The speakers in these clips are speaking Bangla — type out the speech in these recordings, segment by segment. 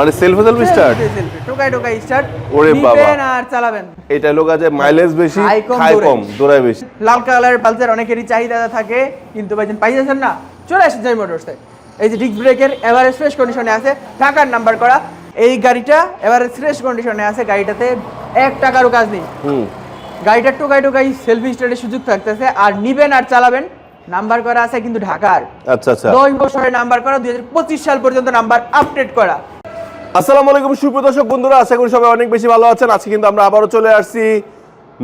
মানে সেলফে সেলফ স্টার্ট টোকাই টোকাই স্টার্ট ওরে বাবা। নিবেন আর চালাবেন। এটা লোক আছে মাইলেজ বেশি খায় কম দৌড়ায় বেশি। লাল কালারের পালসার অনেকেরই চাহিদা থাকে কিন্তু ভাইজান পাইতেছেন না চলে আসেন জয় মোটরসে এই যে ডিস্ক ব্রেকের এভারেজ ফ্রেশ কন্ডিশনে আছে ঢাকার নাম্বার করা। এই গাড়িটা এভারেজ ফ্রেশ কন্ডিশনে আছে গাড়িটাতে এক টাকারও কাজ নেই। হুম। গাড়িটা টোকাই টোকাই সেলফি স্টার্টের সুযোগ থাকতেছে আর নিবেন আর চালাবেন নাম্বার করা আছে কিন্তু ঢাকার। আচ্ছা আচ্ছা। দশ বছরের নাম্বার করা দুই হাজার পঁচিশ সাল পর্যন্ত নাম্বার আপডেট করা। আসসালামু আলাইকুম সুপ্রিয় দর্শক বন্ধুরা আশা করি সবাই অনেক বেশি ভালো আছেন। আজকে কিন্তু আমরা আবারও চলে আসছি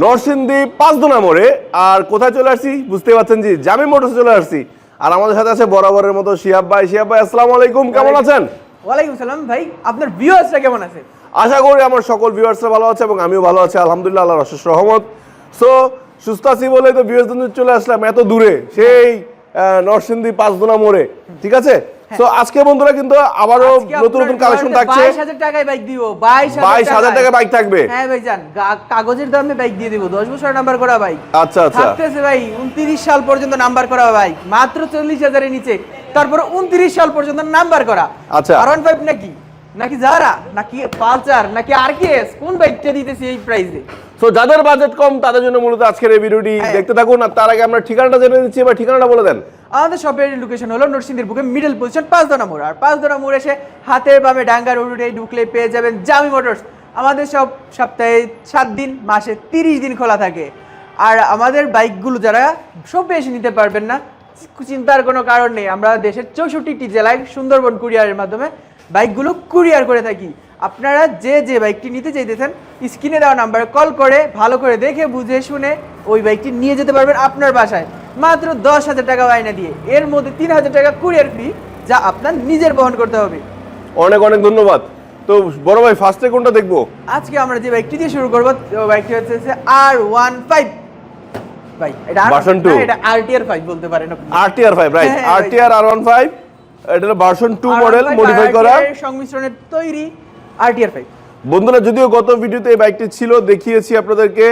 নরসিংদী পাঁচদোনা মোড়ে। আর কোথায় চলে আসছি? বুঝতে পারছেন জি জামি মোটরসে চলে আসছি। আর আমাদের সাথে আছে বরাবরের মতো শিহাব ভাই। শিহাব ভাই আসসালামু আলাইকুম কেমন আছেন? ওয়ালাইকুম সালাম ভাই আপনার ভিউয়ার্সরা কেমন আছে? আশা করি আমার সকল ভিউয়ার্সরা ভালো আছে এবং আমিও ভালো আছি আলহামদুলিল্লাহ আল্লাহর অশেষ রহমত। সো সুস্থ আছি বলে তো ভিউয়ার্সদের চলে আসলাম এত দূরে সেই নরসিংদী পাঁচদোনা মোড়ে। ঠিক আছে? সো আজকে বন্ধুরা কিন্তু আবারও নতুন নতুন কালেকশন থাকছে। বাইশ হাজার টাকায় বাইক দিব 22000 টাকায়। বাইক থাকবে। হ্যাঁ ভাই জান কাগজের দামে বাইক দিয়ে দিব দশ বছর নাম্বার করা বাইক আচ্ছা আচ্ছা। থাকতেছে ভাই উনত্রিশ সাল পর্যন্ত নাম্বার করা বাইক মাত্র চল্লিশ হাজারের নিচে তারপর উনত্রিশ সাল পর্যন্ত নাম্বার করা। আচ্ছা। আর ওয়ান ফাইভ নাকি? নাকি যারা? নাকি পালচার নাকি আর কোন বাইকটা দিতেছি এই প্রাইসে সো যাদের বাজেট কম তাদের জন্য মূলত আজকের এই ভিডিওটি হ্যাঁ। দেখতে থাকুন। আর তার আগে আমরা ঠিকানাটা জেনে নিচ্ছি এবার ঠিকানাটা বলে দেন। আমাদের শপের লোকেশন হলো নরসিংদীর বুকে মিডল পজিশন পাঁচদনা মোড়। আর পাঁচদনা মোড় এসে হাতে বামে ডাঙ্গার উড়ে ঢুকলে পেয়ে যাবেন জামি মোটরস আমাদের সব সপ্তাহে সাত দিন মাসে তিরিশ দিন খোলা থাকে। আর আমাদের বাইকগুলো যারা সব এসে নিতে পারবেন না চিন্তার কোনো কারণ নেই। আমরা দেশের চৌষট্টিটি জেলায় সুন্দরবন কুরিয়ারের মাধ্যমে বাইকগুলো কুরিয়ার করে থাকি। আপনারা যে যে বাইকটি নিতে চাইতেছেন স্ক্রিনে দেওয়া নাম্বারে কল করে ভালো করে দেখে বুঝে শুনে ওই বাইকটি নিয়ে যেতে পারবেন আপনার বাসায়। মাত্র দশ হাজার টাকা বায়না দিয়ে। এর মধ্যে তিন হাজার টাকা কুরিয়ার ফি যা আপনার নিজের বহন করতে হবে। অনেক অনেক ধন্যবাদ। তো বড় ভাই ফার্স্টে কোনটা দেখব? আজকে আমরা যে বাইকটি দিয়ে শুরু করব বাইকটি হচ্ছে আর ওয়ান ফাইভ ভাই এটা two? এটা আরটিআর ফাইভ বলতে পারেন RTR five right RTR R one five এটা হলো ভার্সন টু মডেল মডিফাই করা। সংমিশ্রণের তৈরি আরটিআর ফাইভ বন্ধুরা যদিও গত ভিডিওতে এই বাইকটি ছিল দেখিয়েছি আপনাদেরকে।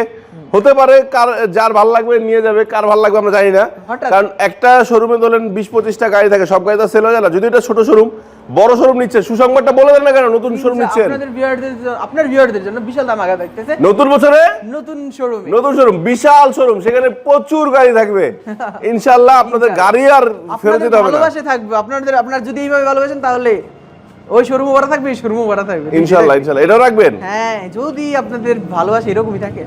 হতে পারে কার যার ভালো লাগবে নিয়ে যাবে কার ভালো লাগবে আমরা জানি না। কারণ একটা শোরুমে ধরেন বিশ পঁচিশটা গাড়ি থাকে সব গাড়ি তো সেল হয়ে যায় না। যদি এটা ছোট শোরুম বড় শোরুম নিচ্ছে। সুসংবাদটা বলে দেন না কেন? নতুন শোরুম নিচ্ছেন। আপনাদের ভিউয়ারদের আপনার ভিউয়ারদের জন্য বিশাল দাম আগা দেখতেছে। নতুন বছরে? নতুন শোরুমে। নতুন শোরুম বিশাল শোরুম সেখানে প্রচুর গাড়ি থাকবে। ইনশাল্লাহ আপনাদের গাড়ি আর ফেরত দিতে হবে না। ভালোবাসে থাকবে আপনাদের আপনার যদি এইভাবে ভালোবাসেন তাহলে ওই শোরুমও ভরা থাকবে এই শোরুমও ভরা থাকবে। ইনশাল্লাহ ইনশাল্লাহ এটাও রাখবেন? হ্যাঁ যদি আপনাদের ভালোবাসা এরকমই থাকে।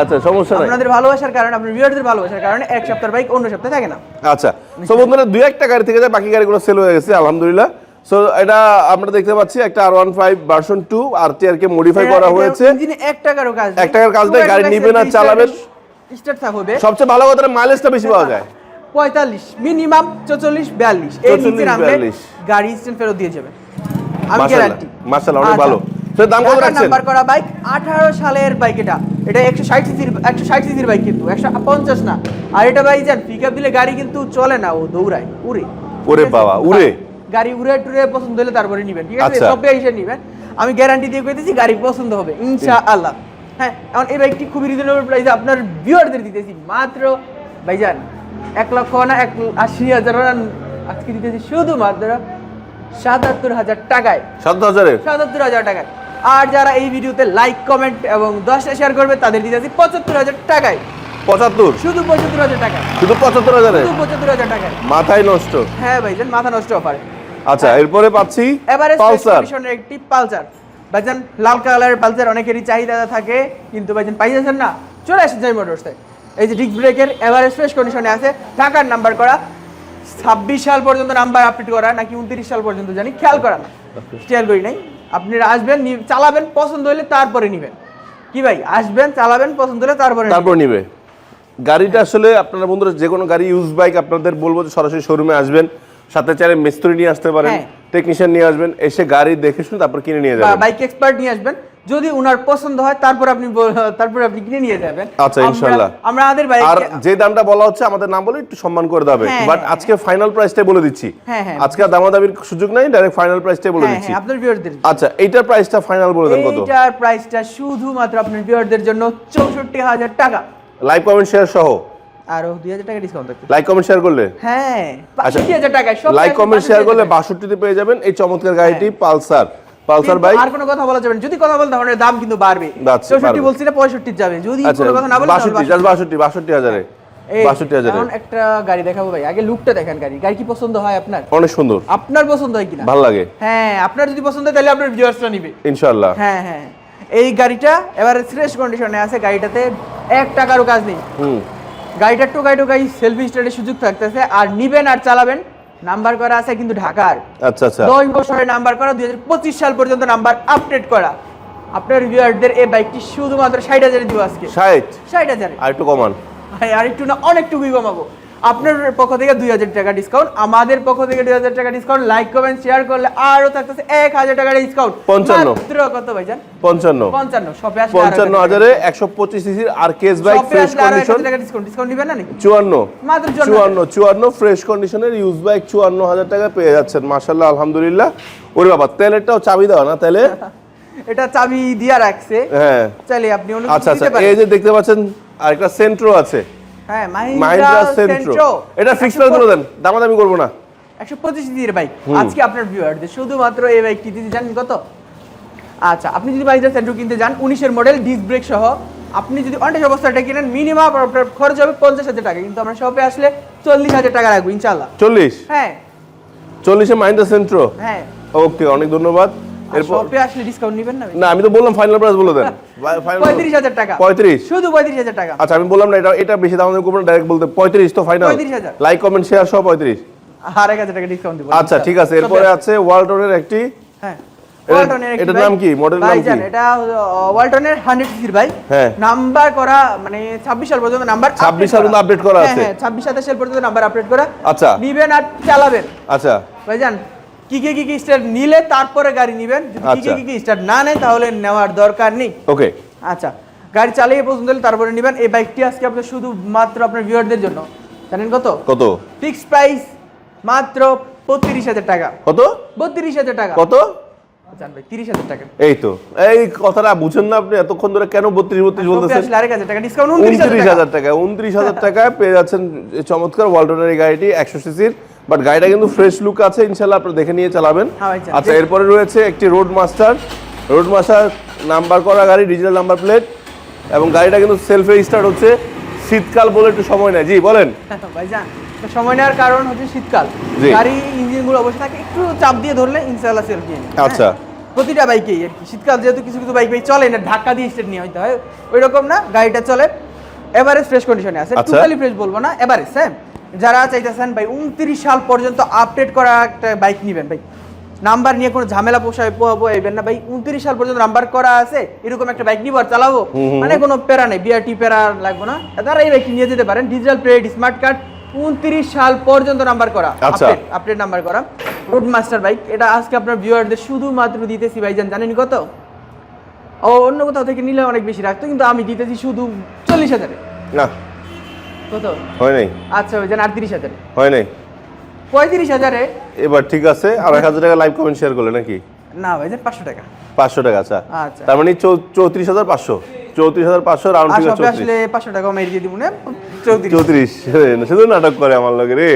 আচ্ছা সমস্যা নাই। আপনাদের ভালোবাসার কারণে আপনার ভিউয়ারদের ভালোবাসার কারণে এক সপ্তাহ বাইক অন্য সপ্তাহে থাকে না। আচ্ছা তো বন্ধুরা দুই একটা গাড়ি থেকে যায় বাকি গাড়িগুলো সেল হয়ে গেছে আলহামদুলিল্লাহ। সো এটা আমরা দেখতে পাচ্ছি একটা R one five version two R T R কে মডিফাই করা হয়েছে। এক টাকারও কাজ এক টাকার কাজ নেই, গাড়ি নিবেন আর চালাবেন। স্টার্ট থাকবে সবচেয়ে ভালো কথা মাইলেজটা বেশি পাওয়া যায়। পঁয়তাল্লিশ মিনিমাম চৌচল্লিশ বিয়াল্লিশ। এর নিচে 44, নামলে গাড়ি স্ট্যান্ড ফেরত দিয়ে যাবে। আমি গ্যারান্টি মাশাআল্লাহ, অনেক ভালো। তো দাম কত রাখছেন? নাম্বার করা বাইক আঠারো সালের বাইক এটা। এটা একশো ষাট সিসির একশো ষাট সিসির বাইক কিন্তু একশো পঞ্চাশ না। আর এটা ভাই যান পিক আপ দিলে গাড়ি কিন্তু চলে না ও দৌড়ায়। উড়ে। ওরে বাবা, উড়ে? গাড়ি উড়ে টুরে পছন্দ হলে তারপরে নিবেন ঠিক আছে? আচ্ছা। সব হিসেবে নিবেন আমি গ্যারান্টি দিয়ে কইতেছি গাড়ি পছন্দ হবে ইনশা আল্লাহ হ্যাঁ এখন এই বাইকটি খুবই রিজনেবল প্রাইসে আপনার ভিউয়ারদের দিতেছি মাত্র ভাইজান এক লক্ষ না এক আশি হাজার আজকে দিতেছি শুধুমাত্র সাতাত্তর হাজার টাকায়। সাত হাজারের? সাতাত্তর হাজার টাকায়। আর যারা এই ভিডিওতে লাইক কমেন্ট এবং দশটা শেয়ার করবে তাদের দিতেছি পঁচাত্তর হাজার টাকায়। পঁচাত্তর? শুধু পঁচাত্তর হাজার টাকায়। শুধু পঁচাত্তর হাজারে শুধু পঁচাত্তর হাজার টাকায়। মাথায় নষ্ট? হ্যাঁ ভাইজান মাথা নষ্ট অফারে আচ্ছা এরপরে পাচ্ছি পালসার। একটি পালসার। ভাইজান লাল কালারের পালসার অনেকেরই চাহিদা থাকে কিন্তু ভাইজান পাইতেছেন না। চলে আসেন জয় মোটরসে এই যে ডিস্ক ব্রেকের এভারেজ ফ্রেশ কন্ডিশনে আছে ঢাকার নাম্বার করা। ছাব্বিশ সাল পর্যন্ত নাম্বার আপডেট করা নাকি উনত্রিশ সাল পর্যন্ত জানি খেয়াল করা না খেয়াল করি নাই। আপনি আসবেন চালাবেন পছন্দ হলে তারপরে নিবেন। কি ভাই আসবেন চালাবেন পছন্দ হলে তারপরে। তারপর নিবে। গাড়িটা আসলে আপনারা বন্ধুরা যে কোনো গাড়ি ইউজ বাইক আপনাদের বলব যে সরাসরি শোরুমে আসবেন। সাথে চাইলে মিস্ত্রি নিয়ে আসতে পারেন হ্যাঁ। টেকনিশিয়ান নিয়ে আসবেন এসে গাড়ি দেখে শুনে তারপর কিনে নিয়ে যাবেন। বাইক এক্সপার্ট নিয়ে আসবেন। যদি উনার পছন্দ হয় তারপর আপনি তারপর আপনি কিনে নিয়ে যাবেন। আচ্ছা, ইনশাল্লাহ। আমরা আমাদের বাইক আর যে দামটা বলা হচ্ছে আমাদের নাম বলে একটু সম্মান করে দেবে। হ্যাঁ, বাট হ্যাঁ, আজকে ফাইনাল প্রাইসটাই বলে দিচ্ছি। হ্যাঁ, হ্যাঁ। আজকে দামাদামির সুযোগ নাই ডাইরেক্ট ফাইনাল প্রাইসটাই বলে হ্যাঁ দিচ্ছি। হ্যাঁ আপনার ভিউয়ারদের আচ্ছা এইটার প্রাইসটা ফাইনাল বলে দেন কত? এইটার প্রাইসটা শুধুমাত্র আপনার ভিউয়ারদের জন্য চৌষট্টি হাজার টাকা। লাইক কমেন্ট শেয়ার সহ। আরও দুই হাজার টাকা ডিসকাউন্ট থাকবে লাইক কমেন্ট শেয়ার করলে? হ্যাঁ বাষট্টি হাজার টাকায় সব লাইক কমেন্ট শেয়ার করলে টাকায়। বাষট্টিতে পেয়ে যাবেন এই চমৎকার গাড়িটি। পালসার। পালসার বাইক আর কোনো কথা বলা যাবে না। যদি কথা বলতে হবে দাম কিন্তু বাড়বে। চৌষট্টি বাড়বে। বলছি না পঁয়ষট্টি যাবে। যদি কোনো কথা না বলে বাষট্টি জাস্ট বাষট্টি বাষট্টি হাজারে। বাষট্টি এখন একটা গাড়ি দেখাবো ভাই। আগে লুকটা দেখেন গাড়ি। গাড়ি কি পছন্দ হয় আপনার? অনেক সুন্দর। আপনার পছন্দ হয় কিনা? ভালো লাগে। হ্যাঁ আপনার যদি পছন্দ হয় তাহলে আপনার ভিউয়ার্সরা নিবে। ইনশাল্লাহ হ্যাঁ হ্যাঁ। এই গাড়িটা এবারে ফ্রেশ কন্ডিশনে আছে। গাড়িটাতে এক টাকারও কাজ নেই। হুম। গাড়িটা টোকাই টোকাই সেলফি স্টার্টের সুযোগ থাকতেছে আর নিবেন আর চালাবেন নাম্বার করা আছে কিন্তু ঢাকার। আচ্ছা আচ্ছা। দশ বছরের নাম্বার করা দু হাজার পঁচিশ সাল পর্যন্ত নাম্বার আপডেট করা। আপনার ভিউয়ারদের এই বাইকটি শুধুমাত্র ষাট হাজারে দিব আজকে। ষাট? ষাট হাজারে। আর একটু কমান। আর একটু না অনেকটুকুই কমাবো। আপনার পক্ষ থেকে দুই হাজার টাকা ডিসকাউন্ট আমাদের পক্ষ থেকে দুই হাজার টাকা ডিসকাউন্ট লাইক কমেন্ট শেয়ার করলে আরও থাকতেছে এক হাজার টাকা ডিসকাউন্ট পঞ্চান্ন। কত ভাইজান? পঞ্চান্ন। পঞ্চান্ন শপে আসলে পঞ্চান্ন হাজার একশো পঁচিশ সিসির আর case bike fresh condition discount discount দিবেন না চুয়ান্ন। মাত্র চুয়ান্ন। চুয়ান্ন ফ্রেশ কন্ডিশনের ইউজ বাইক চুয়ান্ন হাজার টাকা পেয়ে যাচ্ছেন। মার্শাল্লাহ আলহামদুলিল্লাহ। ওরে বাবা তেলেরটাও চাবি দেওয়া না তাহলে এটা চাবি দিয়া রাখছে। হ্যাঁ। চাইলে আপনি আচ্ছা আচ্ছা এই যে দেখতে পাচ্ছেন আর একটা সেন্ট্রো আছে। হ্যাঁ মাহিন্দ্রা সেন্ট্রো সেন্ট্রো এটা ফিক্স প্রাইস বলে দেন দামাদামি করব না। একশো পঁচিশ বাইক আজকে আপনার ভিউয়ারদের শুধুমাত্র এই বাইকটি দিতে জানেন কত? আচ্ছা আপনি যদি মাহিন্দ্রা সেন্ট্রো কিনতে যান উনিশের মডেল ডিস্ক ব্রেক সহ আপনি যদি অনেক অবস্থাটা কিনেন মিনিমাম আপনার খরচ হবে পঞ্চাশ হাজার টাকা। কিন্তু আমরা শপে আসলে চল্লিশ হাজার টাকা রাখব ইনশাল্লাহ চল্লিশ? হ্যাঁ। সেন্ট্রো হ্যাঁ। ওকে অনেক ধন্যবাদ। এরপর শপে আসলে ডিসকাউন্ট নেবেন না? না আমি তো বললাম ফাইনাল প্রাইস বলে দেন। পঁয়ত্রিশ হাজার টাকা। পঁয়ত্রিশ? শুধু পঁয়ত্রিশ হাজার টাকা। আচ্ছা আমি বললাম না এটা এটা বেশি দাম করব ডাইরেক্ট বলতে পঁয়ত্রিশ তো ফাইনাল লাইক কমেন্ট শেয়ার সহ পঁয়ত্রিশ। আর এক হাজার টাকা ডিসকাউন্ট দিব। আচ্ছা ঠিক আছে এরপরে আছে ওয়ালটনের একটি হ্যাঁ এটা- ওয়ালটনের একটি এটার নাম কি? মডেলের নাম কি? এটা ওয়ালটনের হান্ড্রেড সিসির ভাই। হ্যাঁ। নাম্বার করা মানে ছাব্বিশ সাল পর্যন্ত নাম্বার 26 সাল পর্যন্ত update করা আছে। হ্যাঁ ছাব্বিশ সাতাশ সাল পর্যন্ত নাম্বার আপডেট করা। আচ্ছা। নিবেন আর চালাবেন। আচ্ছা। ভাইজান কি কি কি কি স্টার্ট নিলে তারপরে গাড়ি নিবেন? যদি কি কি আচ্ছা। কি স্টার্ট না নেয় তাহলে নেওয়ার দরকার নেই। ওকে। আচ্ছা গাড়ি চালিয়ে হলে তারপরে নিবেন। এই বাইকটি আজকে আপনার শুধু মাত্র আপনার ভিউয়ারদের জন্য। জানেন কত? কত? ফিক্সড প্রাইস মাত্র বত্রিশ হাজার টাকা। কত? বত্রিশ হাজার টাকা। কত? জান তিরিশ হাজার টাকা। এই তো। এই কথাটা বুঝেন না আপনি এতক্ষণ ধরে কেন বত্রিশ বলতেছেন? উনত্রিশ হাজার টাকা। উনত্রিশ হাজার টাকায় পেয়ে যাচ্ছেন চমৎকার ওয়ালটনের গাড়িটি একশো সিসির। বাট গাড়িটা কিন্তু ফ্রেশ লুক আছে ইনশাল্লাহ আপনি দেখে নিয়ে চালাবেন। হ্যাঁ। আচ্ছা এরপরে রয়েছে একটি road master road master number করা গাড়ি ডিজিটাল নাম্বার প্লেট এবং গাড়িটা কিন্তু সেলফে স্টার্ট হচ্ছে। শীতকাল বলে একটু সময় নেয়। জি বলেন। ভাইজান সময় নেওয়ার কারণ হচ্ছে শীতকাল। গাড়ি ইঞ্জিনগুলো অবশ্যই থাকে একটু চাপ দিয়ে ধরলে ইনশাআল্লাহ সেলফ হ্যাঁ? আচ্ছা। প্রতিটা বাইকেই আর কি। শীতকাল যেহেতু কিছু কিছু বাইক চলে না ধাক্কা দিয়ে স্টেট নিয়ে হইতে হয়। ওই রকম না গাড়িটা চলে। এভারেজ ফ্রেশ কন্ডিশনে আছে। আচ্ছা। টোটালি ফ্রেশ বলব না এভারেজ হ্যাঁ। যারা চাইতেছেন ভাই উনত্রিশ সাল পর্যন্ত আপডেট করা একটা বাইক নেবেন ভাই। নাম্বার নিয়ে কোনো ঝামেলা পোষায় পোহা পোহাইবেন না ভাই। উনত্রিশ সাল পর্যন্ত নাম্বার করা আছে এরকম একটা বাইক নিব আর চালাবো। মানে কোনো প্যারা নেই বিআরটি প্যারা লাগবে না। তারা এই বাইকটি নিয়ে যেতে পারেন ডিজিটাল প্লেট স্মার্ট কার্ড উনত্রিশ সাল পর্যন্ত নাম্বার করা। আচ্ছা। আপডেট নাম্বার করা। রোড মাস্টার বাইক এটা আজকে আপনার ভিউয়ারদের শুধুমাত্র দিতেছি ভাই ভাইজান জানেন কত? ও অন্য কোথাও থেকে নিলে অনেক বেশি রাখতো কিন্তু আমি দিতেছি শুধু চল্লিশ হাজারে। না। কত? হয় নাই। আচ্ছা ভাইজান আটত্রিশ হাজারে। হয় নাই। পঁয়ত্রিশ হাজারে? এবার ঠিক আছে আর এক হাজার টাকা লাইভ কমেন্ট শেয়ার করলে নাকি? না ভাইজান পাঁচশো টাকা। পাঁচশো টাকা আচ্ছা। আচ্ছা। তার মানে চৌত্রিশ হাজার পাঁচশো। চৌত্রিশ হাজার পাঁচশো রাউন্ড আর ফিগার আসলে পাঁচশো টাকা মেরে দিয়ে দিব না চৌত্রিশ। শুধু নাটক করে আমার লগে রে।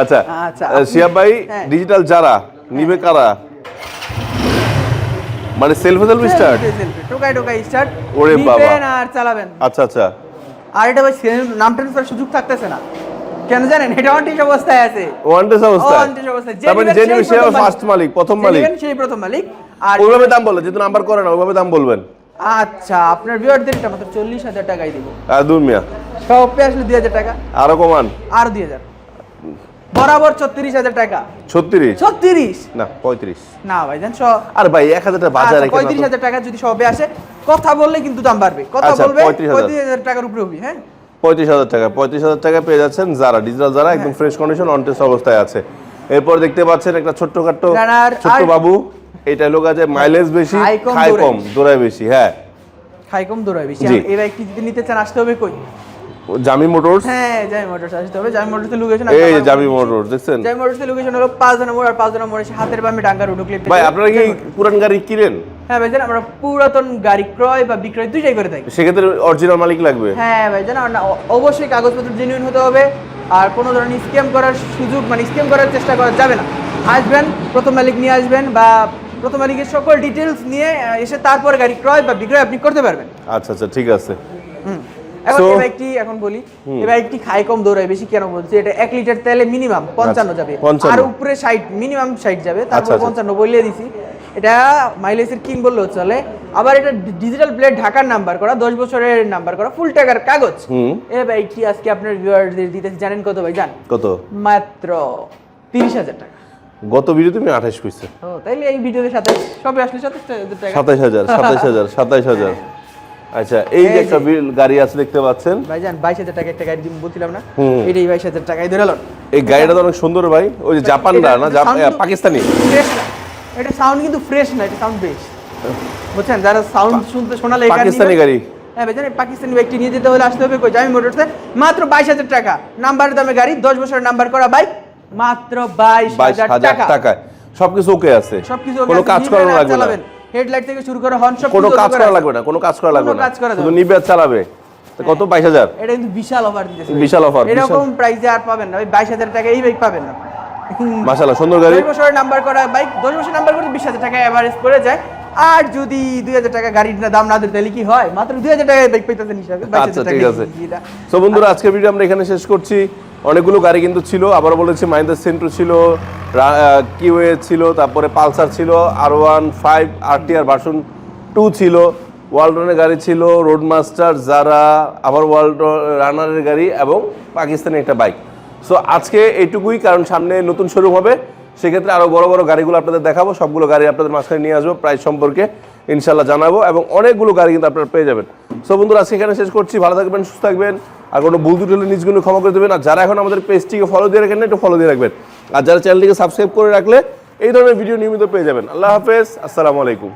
আচ্ছা আচ্ছা, শিয়াব ভাই হ্যাঁ। ডিজিটাল যারা নিবে কারা? মানে সেলফ সেলফ স্টার্ট টোকাই টোকাই স্টার্ট ওরে বাবা। আর চালাবেন। আচ্ছা আচ্ছা। আর এটা ভাই নাম ট্রান্সফার সুযোগ থাকতেছে না। কেন জানেন? এটা অবস্থায় আছে। অবস্থায়। অবস্থা অবস্থায়। সেই ফার্স্ট মালিক। প্রথম মালিক। সেই প্রথম মালিক। আর ওইভাবে দাম বলে যেহেতু নাম্বার করে না ওইভাবে দাম বলবেন। আচ্ছা আপনার ভিউয়ারদের এটা মাত্র চল্লিশ হাজার টাকাই দিব। আর দুর মিয়া? সব আসলে দুই হাজার টাকা। আরও কমান। আর দুই হাজার। বরাবর ছত্রিশ হাজার টাকা। ছত্রিশ? ছত্রিশ? না পঁয়ত্রিশ। না ভাই জান আর ভাই এক হাজার টাকা বাজারে আচ্ছা, পঁয়ত্রিশ হাজার টাকা যদি সবে আসে কথা বললে কিন্তু দাম বাড়বে। কথা আচ্ছা, বলবে 35,000 পঁয়ত্রিশ হাজার টাকার উপরে হবে হ্যাঁ? পঁয়ত্রিশ হাজার টাকা পঁয়ত্রিশ হাজার টাকা পেয়ে যাচ্ছেন যারা ডিজিটাল যারা একদম ফ্রেশ কন্ডিশন অন টেস্ট অবস্থায় আছে। এরপর দেখতে পাচ্ছেন একটা ছোট্টখাট্ট জানার ছোট্ট বাবু। এটা লোক আছে মাইলেজ বেশি খাই কম, দৌড়ায় বেশি। হ্যাঁ। খাই কম দৌড়ায় বেশি। এই বাইকটি যদি নিতে চান আসতে হবে কই? জামি মোটরস হ্যাঁ জামি মোটরস আসতে হবে জামি মোটরসের লোকেশন এই যে জামি মোটরস দেখছেন? জামি মোটরসের লোকেশন হলো পাঁচ নম্বর আর পাঁচ জনের মোড় এসে হাতের বামে ডাঙ্গা রোড ক্লিপ ভাই আপনারা কি পুরান গাড়ি কিনেন? হ্যাঁ ভাই জান আমরা পুরাতন গাড়ি ক্রয় বা বিক্রয় দুইটাই করে থাকি। সেক্ষেত্রে অরিজিনাল মালিক লাগবে। হ্যাঁ ভাই জান আমরা অবশ্যই কাগজপত্র জেনুইন হতে হবে আর কোনো ধরনের স্ক্যাম করার সুযোগ মানে স্ক্যাম করার চেষ্টা করা যাবে না। আসবেন প্রথম মালিক নিয়ে আসবেন বা প্রথম মালিকের সকল ডিটেলস নিয়ে এসে তারপরে গাড়ি ক্রয় বা বিক্রয় আপনি করতে পারবেন। আচ্ছা আচ্ছা ঠিক আছে। হুম। এখন এই বাইকটি এখন বলি এই বাইকটি খাই কম দৌড়ায় বেশি কেন বলছি? এটা এক লিটার তেলে মিনিমাম পঞ্চান্ন আচ্ছা, যাবে আর উপরে ষাট মিনিমাম ষাট যাবে। আচ্ছা, তারপর আচ্ছা। পঞ্চান্ন বলিয়ে দিছি। এটা মাইলেজের কিং বললেও চলে। আবার এটা ডিজিটাল প্লেট ঢাকার নাম্বার করা দশ বছরের নাম্বার করা ফুল টাকার কাগজ। এই বাইকটি আজকে আপনার ভিউয়ারদের দিতে জানেন কত ভাই? জান? কত? মাত্র তিরিশ হাজার টাকা। গত ভিডিও তুমি আঠাশ কইছে। তাইলে এই ভিডিওতে সাথে সবে আসলে সাতাশ টাকা। সাতাইশ হাজার সাতাইশ হাজার সাতাইশ হাজার। আচ্ছা এই যে একটা বিল- গাড়ি আছে দেখতে পাচ্ছেন। ভাইজান বাইশ হাজার টাকা একটা গাড়ি দিব বলছিলাম না। এটাই বাইশ হাজার টাকায় ধরে এই গাড়িটা তো অনেক সুন্দর ভাই। ওই যে জাপানরা এটা- না পাকিস্তানি। ফ্রেশ না। এটা সাউন্ড কিন্তু ফ্রেশ না এটা সাউন্ড বেশ। বুঝছেন? যারা সাউন্ড শুনতে শোনালে এই পাকিস্তানি গাড়ি। হ্যাঁ ভাইজান এই পাকিস্তানি বাইকটি নিয়ে যেতে হলে আসতে হবে কই? জামি মোটরসে মাত্র বাইশ হাজার টাকা। নাম্বার দামে গাড়ি দশ বছরের নাম্বার করা বাইক মাত্র বাইশ বাইশ হাজার হাজার টাকা সবকিছু ওকে আছে। সবকিছু ওকে কোনো কাজ করানো লাগবে না। হেডলাইট থেকে শুরু করে হর্ন সব কোনো কাজ করা লাগবে না কোনো কাজ করা লাগবে না। শুধু নিবে আর চালাবে। কত? বাইশ হাজার? এটা কিন্তু বিশাল অফার দিতেছে। বিশাল offer, এরকম প্রাইসে আর পাবেন না। ওই বাইশ হাজার টাকা এই বাইক পাবেন না। মাশাল্লাহ সুন্দর গাড়ি। দশ বছরের নাম্বার করা বাইক দশ বছর নাম্বার করে বিশ হাজার টাকা অ্যাভারেজ পড়ে যায়। আর যদি দুই হাজার টাকা গাড়ির দাম না দিতে তাহলে কি হয়? মাত্র দুই হাজার টাকায় বাইক হিসাবে। আচ্ছা ঠিক আছে। তো বন্ধুরা আজকের ভিডিও আমরা এখানে শেষ করছি। অনেকগুলো গাড়ি কিন্তু ছিল আবার বলেছি মাহিন্দ্রা সেন্ট্রো ছিল কিওয়ে ছিল তারপরে পালসার ছিল R one five R T version two ছিল ওয়ার্ল্ডনের গাড়ি ছিল রোড মাস্টার যারা আবার ওয়ার্ল্ড রানারের গাড়ি এবং পাকিস্তানি একটা বাইক সো আজকে এইটুকুই কারণ সামনে নতুন শোরুম হবে সেক্ষেত্রে আরও বড় বড় গাড়িগুলো আপনাদের দেখাবো সবগুলো গাড়ি আপনাদের মাঝখানে নিয়ে আসব প্রাইস সম্পর্কে ইনশাল্লাহ জানাব এবং অনেকগুলো গাড়ি কিন্তু আপনারা পেয়ে যাবেন। সো বন্ধুরা আজকে এখানে শেষ করছি ভালো থাকবেন সুস্থ থাকবেন আর কোনো ভুল ত্রুটি নিজগুলো ক্ষমা করে দেবেন আর যারা এখন আমাদের পেজটিকে ফলো দিয়ে রাখেন না, একটু ফলো দিয়ে রাখবেন। আর যারা চ্যানেলটিকে সাবস্ক্রাইব করে রাখলে এই ধরনের ভিডিও নিয়মিত পেয়ে যাবেন। আল্লাহ হাফেজ, আসসালামু আলাইকুম।